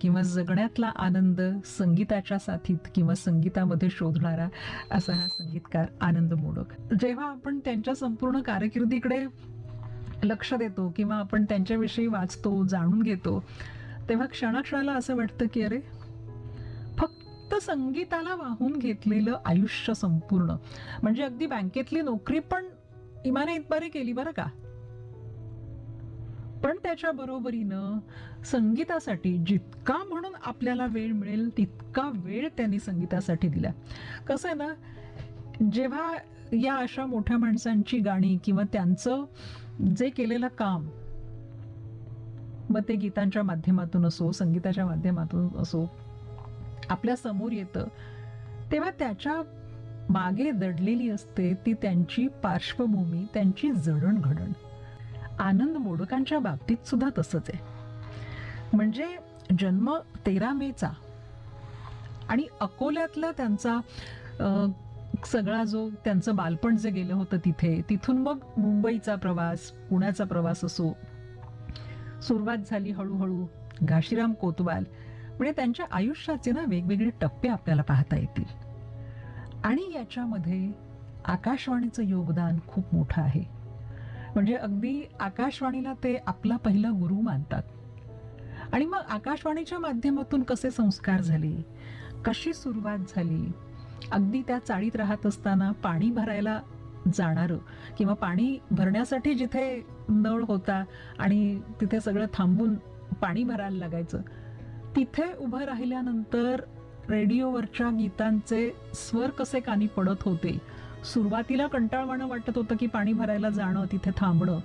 किंवा जगण्यातला आनंद संगीताच्या साथीत किंवा संगीतामध्ये शोधणारा असा हा संगीतकार आनंद मोडक. जेव्हा आपण त्यांच्या संपूर्ण कारकिर्दीकडे लक्ष देतो किंवा आपण त्यांच्याविषयी वाचतो जाणून घेतो तेव्हा क्षणाक्षणाला असं वाटतं की अरे फक्त संगीताला वाहून घेतलेलं आयुष्य संपूर्ण. म्हणजे अगदी बँकेतली नोकरी पण इमाने इतबारे केली बरं का? पण त्याच्या बरोबरीनं संगीतासाठी जितका म्हणून आपल्याला वेळ मिळेल तितका वेळ त्यांनी संगीतासाठी दिला. कसं आहे ना जेव्हा या अशा मोठ्या माणसांची गाणी किंवा त्यांचं जे केलेलं काम मग ते गीतांच्या माध्यमातून असो संगीताच्या माध्यमातून असो आपल्यासमोर येतं तेव्हा त्याच्यामागे दडलेली असते ती त्यांची पार्श्वभूमी त्यांची जडणघडण. आनंद मोडकांच्या बाबतीत सुद्धा तसंच आहे. म्हणजे जन्म तेरा मेचा आणि अकोल्यातला त्यांचा सगळा जो त्यांचं बालपण जे गेलं होतं तिथे तिथून मग मुंबईचा प्रवास पुण्याचा प्रवास असो सुरुवात झाली हळूहळू घाशीराम कोतवाल. म्हणजे त्यांच्या आयुष्याचे ना वेगवेगळे टप्पे आपल्याला पाहता येतील. आणि याच्यामध्ये आकाशवाणीचं योगदान खूप मोठं आहे. म्हणजे अगदी आकाशवाणीला ते आपला पहिला गुरु मानतात. आणि मग आकाशवाणीच्या माध्यमातून कसे संस्कार झाले? कशी सुरुवात झाली? अगदी त्या चाळीत राहत असताना पाणी भरायला जाणारं किंवा पाणी भरण्यासाठी जिथे नळ होता आणि तिथे सगळं थांबून पाणी भरायला लागायचं तिथे उभं राहिल्यानंतर रेडिओवरच्या गीतांचे स्वर कसे कानी पडत होते? सुरुवातीला कंटाळवाणं वाटत होतं की पाणी भरायला जाणं तिथे थांबणं.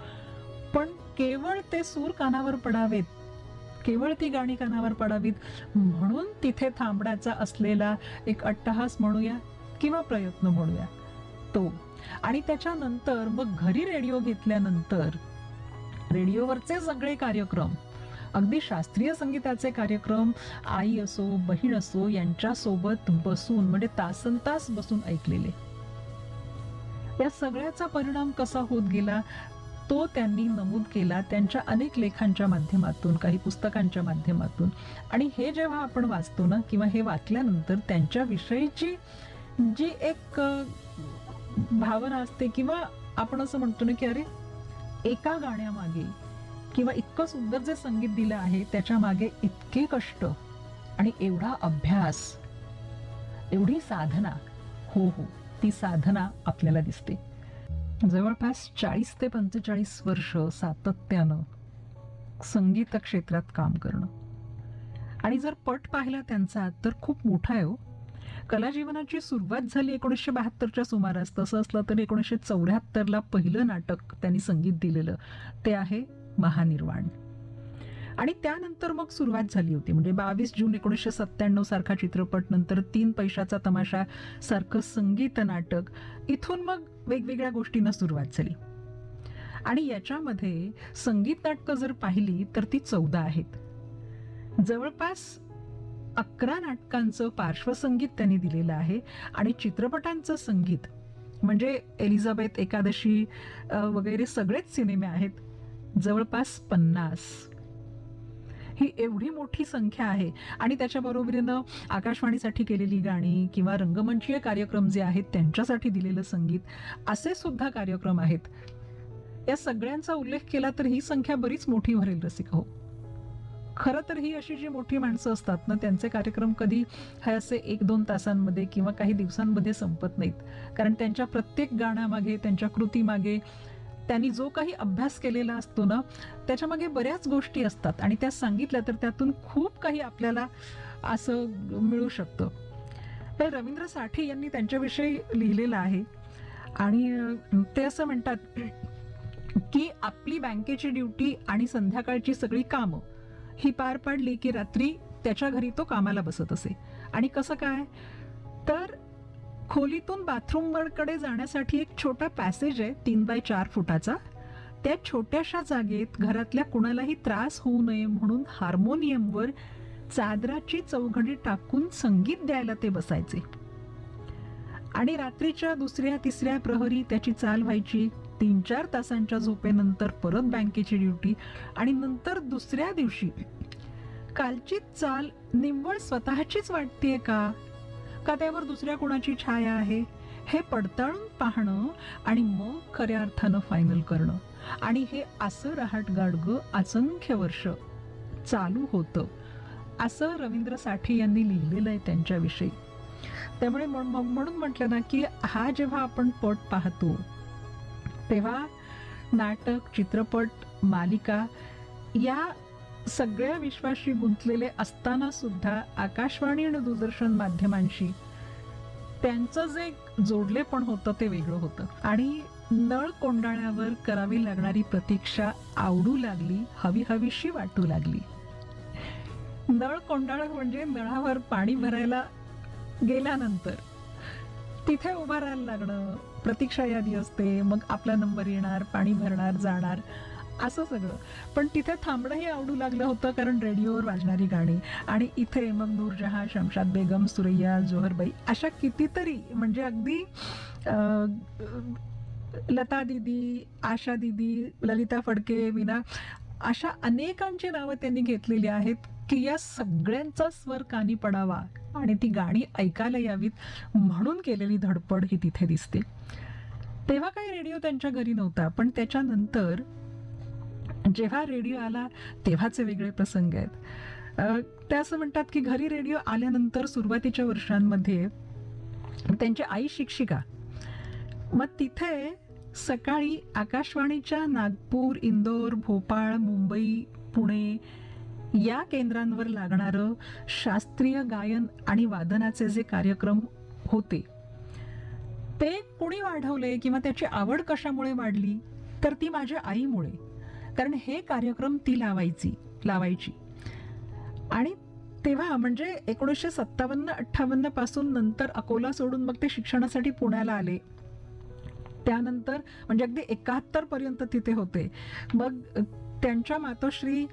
पण केवळ ते सूर कानावर पडावेत. केवळ ती गाणी कानावर पडावीत. म्हणून तिथे थांबण्याचा असलेला एक अट्टहास म्हणूया किंवा प्रयत्न म्हणूया. तो. आणि त्याच्यानंतर मग घरी रेडिओ घेतल्यानंतर रेडिओवरचे सगळे कार्यक्रम अगदी शास्त्रीय संगीताचे कार्यक्रम आई असो बहीण असो यांच्यासोबत बसून म्हणजे तासन तास बसून ऐकलेले. या सगळ्याचा परिणाम कसा होत गेला? तो त्यांनी नमूद केला त्यांच्या अनेक लेखांच्या माध्यमातून काही पुस्तकांच्या माध्यमातून. आणि हे जेव्हा आपण वाचतो ना किंवा हे वाचल्यानंतर त्यांच्या विषयीची जी एक भावना असते किंवा आपण असं म्हणतो ना की अरे एका गाण्यामागे किंवा इतकं सुंदर जे संगीत दिलं आहे त्याच्यामागे इतके कष्ट आणि एवढा अभ्यास एवढी साधना हो हो ती साधना आपल्याला दिसते. जवळपास चाळीस ते पंचेचाळीस वर्ष सातत्यानं संगीत क्षेत्रात काम करणं. आणि जर पट पाहिला त्यांचा तर खूप मोठा आहे हो. कला जीवनाची सुरुवात झाली एकोणीसशे बहात्तरच्या सुमारास. तसं असलं तर एकोणीसशे चौऱ्याहत्तरला पहिलं नाटक त्यांनी संगीत दिलेलं. ते आहे महानिर्वाण. आणि त्यानंतर मग सुरुवात झाली होती. म्हणजे बावीस जून एकोणीसशे सत्त्याण्णव सारखा चित्रपट नंतर तीन पैशाचा तमाशा सारखं संगीत नाटक इथून मग वेगवेगळ्या गोष्टींना सुरुवात झाली. आणि याच्यामध्ये संगीत नाटकं जर पाहिली तर ती चौदा आहेत. जवळपास अकरा नाटकांचं पार्श्वसंगीत त्यांनी दिलेलं आहे आणि चित्रपटांचं संगीत म्हणजे एलिझाबेथ एकादशी वगैरे सगळेच सिनेमे आहेत. जवळपास पन्नास. ही एवढी मोठी संख्या आहे. आणि त्याच्या बरोबरीनं आकाशवाणीसाठी केलेली गाणी किंवा रंगमंचीय कार्यक्रम जे आहेत त्यांच्यासाठी दिलेलं संगीत असे सुद्धा कार्यक्रम आहेत. या सगळ्यांचा उल्लेख केला तर ही संख्या बरीच मोठी भरेल रसिक हो. खरं तर ही अशी जी मोठी माणसं असतात ना त्यांचे कार्यक्रम कधी हे असे एक दोन तासांमध्ये किंवा काही दिवसांमध्ये संपत नाहीत. कारण त्यांच्या प्रत्येक गाण्यामागे त्यांच्या कृतीमागे त्यांनी जो काही अभ्यास केलेला असतो ना त्याच्यामागे बऱ्याच गोष्टी असतात. आणि त्या सांगितल्या तर त्यातून खूप काही आपल्याला असं मिळू शकतं. तर रवींद्र साठे यांनी त्यांच्याविषयी लिहिलेलं आहे. आणि ते असं म्हणतात की आपली बँकेची ड्युटी आणि संध्याकाळची सगळी कामं ही पार पाडली की रात्री त्याच्या घरी तो कामाला बसत असे. आणि कसं काय? तर खोलीतून बाथरूमकडे जाण्यासाठी एक छोटा पॅसेज आहे तीन बाय चार फुटाचा. त्या छोट्याशा जागेत घरातल्या कुणालाही त्रास होऊ नये म्हणून हार्मोनियमवर चादराची चौघडी टाकून संगीत द्यायला ते बसायचे. आणि रात्रीच्या दुसऱ्या तिसऱ्या प्रहरी त्याची चाल व्हायची. तीन चार तासांच्या झोपेनंतर परत बँकेची ड्युटी आणि नंतर दुसऱ्या दिवशी. कालची चाल निव्वळ स्वतःचीच वाटतेय का? का त्यावर दुसऱ्या कोणाची छाया आहे? हे पडताळून पाहणं आणि मग खऱ्या अर्थानं फायनल करणं. आणि हे असं रहाट गाडगं असंख्य वर्ष चालू होतं. असं रवींद्र साठे यांनी लिहिलेलं आहे त्यांच्याविषयी. त्यामुळे मग म्हणून म्हटलं ना की हा जेव्हा आपण पट पाहतो तेव्हा नाटक चित्रपट मालिका या सगळ्या विश्वाशी गुंतलेले असताना सुद्धा आकाशवाणी आणि दूरदर्शन माध्यमांशी त्यांचं जे जोडले पण होतं ते वेगळं होतं. आणि नळ कोंडाळ्यावर करावी लागणारी प्रतीक्षा आवडू लागली हवी हवीशी वाटू लागली. नळ कोंडाळ म्हणजे नळावर पाणी भरायला गेल्यानंतर तिथे उभं राहायला लागणं प्रतीक्षा यादी असते मग आपला नंबर येणार पाणी भरणार जाणार. असं सगळं. पण तिथे थांबणंही आवडू लागलं होतं कारण रेडिओवर वाजणारी गाणी. आणि इथे मग नूरजहां शमशाद बेगम सुरैया जोहरबाई अशा कितीतरी म्हणजे अगदी लता दिदी आशा दिदी ललिता फडके विना अशा अनेकांची नावं त्यांनी घेतलेली आहेत की या सगळ्यांचा स्वर कानी पडावा आणि ती गाणी ऐकायला यावीत म्हणून केलेली धडपड ही तिथे दिसते. तेव्हा काही रेडिओ त्यांच्या घरी नव्हता पण त्याच्यानंतर जेव्हा रेडिओ आला तेव्हाचे वेगळे प्रसंग आहेत. ते असं म्हणतात की घरी रेडिओ आल्यानंतर सुरुवातीच्या वर्षांमध्ये त्यांची आई शिक्षिका. मग तिथे सकाळी आकाशवाणीच्या नागपूर इंदोर भोपाळ मुंबई पुणे या केंद्रांवर लागणारं शास्त्रीय गायन आणि वादनाचे जे कार्यक्रम होते ते कुणी वाढवले किंवा त्याची आवड कशामुळे वाढली तर ती माझ्या आईमुळे. कारण हे कार्यक्रम ती लावायची लावायची. आणि तेव्हा म्हणजे एकोणीसशे सत्तावन्न अठ्ठावन्नपासून नंतर अकोला सोडून मग ते शिक्षणासाठी पुण्याला आले. त्यानंतर म्हणजे अगदी एकाहत्तर पर्यंत तिथे होते. मग त्यांच्या मातोश्री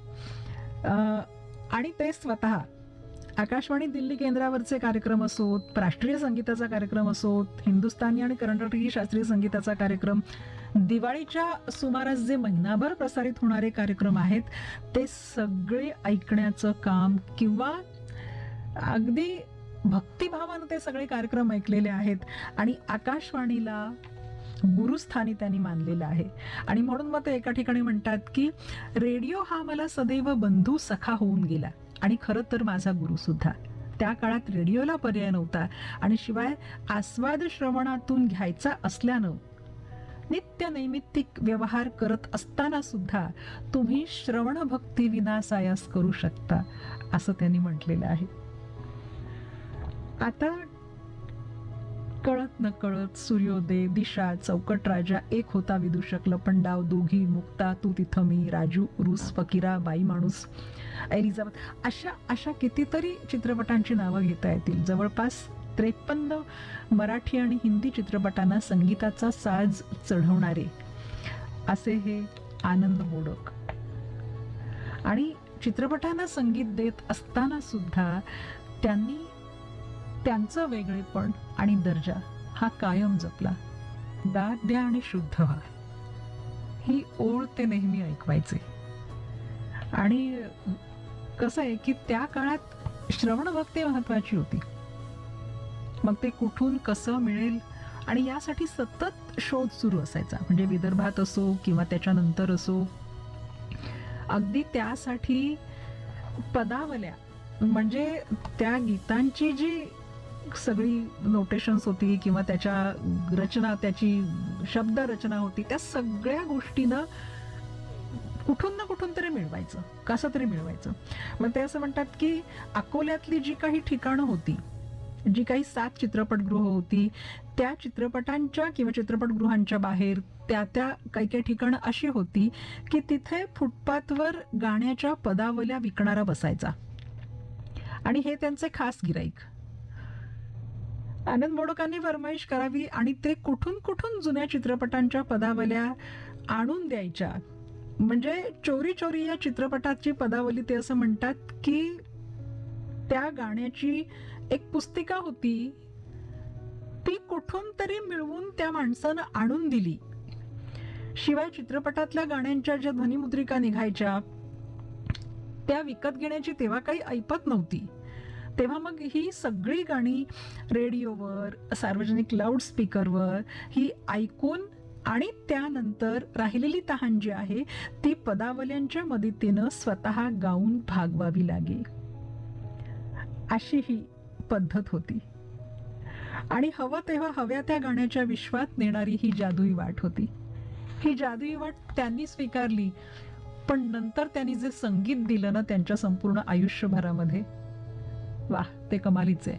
आणि ते स्वतः आकाशवाणी दिल्ली केंद्रावरचे कार्यक्रम असोत राष्ट्रीय संगीताचा कार्यक्रम असोत हिंदुस्थानी आणि कर्नाटकी शास्त्रीय संगीताचा कार्यक्रम दिवाळीच्या सुमारास जे महिनाभर प्रसारित होणारे कार्यक्रम आहेत ते सगळे ऐकण्याचं काम किंवा अगदी भक्तिभावानं ते सगळे कार्यक्रम ऐकलेले आहेत आणि आकाशवाणीला गुरुस्थानी त्यांनी मानलेलं आहे. आणि म्हणून मग ते एका ठिकाणी म्हणतात की रेडिओ हा मला सदैव बंधू सखा होऊन गेला. आणि खरं तर माझा गुरुसुद्धा त्या काळात रेडिओला पर्याय नव्हता आणि शिवाय आस्वाद श्रवणातून घ्यायचा असल्यानं नित्य नैमित्तिक व्यवहार करत असताना सुद्धा तुम्ही श्रवण भक्ती विनासायास करू शकता असं त्यांनी म्हटलेलं आहे. आता कळत न कळत सूर्योदय दिशा चौकट राजा एक होता विदूषक लपंडाव दोघी मुक्ता तू तिथं मी राजू उरुस फकीरा बाई माणूस. एलिझाबेथ अशा अशा कितीतरी चित्रपटांची नावं घेता येतील. जवळपास त्रेपन्न मराठी आणि हिंदी चित्रपटांना संगीताचा साज चढवणारे. असे हे आनंद मोडक. आणि चित्रपटांना संगीत देत असताना सुद्धा त्यांनी त्यांचं वेगळेपण आणि दर्जा हा कायम जपला. दाद द्या आणि शुद्ध व्हा. ही ओळ ते नेहमी ऐकवायचे. आणि कसं आहे की त्या काळात श्रवण भक्ती महत्वाची होती. मग ते कुठून कसं मिळेल आणि यासाठी सतत शोध सुरू असायचा. म्हणजे विदर्भात असो किंवा त्याच्यानंतर असो अगदी त्यासाठी पदावल्या. म्हणजे त्या गीतांची जी सगळी नोटेशन्स होती किंवा त्याच्या रचना त्याची शब्द रचना होती त्या सगळ्या गोष्टीनं कुठून ना कुठून तरी मिळवायचं. कसं तरी मिळवायचं. मग ते असं म्हणतात की अकोल्यातली जी काही ठिकाणं होती जी काही सात चित्रपटगृह होती त्या चित्रपटांच्या किंवा चित्रपटगृहांच्या बाहेर त्या त्या काही काही ठिकाणं अशी होती की तिथे फुटपाथवर गाण्याच्या पदावल्या विकणारा बसायचा. आणि हे त्यांचे खास गिराईक आनंद मोडकांनी फरमाईश करावी आणि ते कुठून कुठून जुन्या चित्रपटांच्या पदावल्या आणून द्यायच्या. म्हणजे चोरी चोरी या चित्रपटाची पदावली ते असं म्हणतात की त्या गाण्याची एक पुस्तिका होती. ती कुठून तरी मिळवून त्या माणसानं आणून दिली. शिवाय चित्रपटातल्या गाण्यांच्या ज्या ध्वनिमुद्रिका निघायच्या त्या विकत घेण्याची तेव्हा काही ऐपत नव्हती. तेव्हा मग ही सगळी गाणी रेडिओवर सार्वजनिक लाऊडस्पीकरवर ही ऐकून आणि त्यानंतर राहिलेली तहान जी आहे ती पदावल्यांच्या मदतीनं स्वतः गाऊन भागवावी लागे अशी ही पद्धत होती. आणि हवं तेव्हा हव्या त्या गाण्याच्या विश्वात नेणारी ही जादुई वाट होती. ही जादुई वाट त्यांनी स्वीकारली पण नंतर त्यांनी जे संगीत दिलं ना त्यांच्या संपूर्ण आयुष्यभरामध्ये वा ते कमालीचे.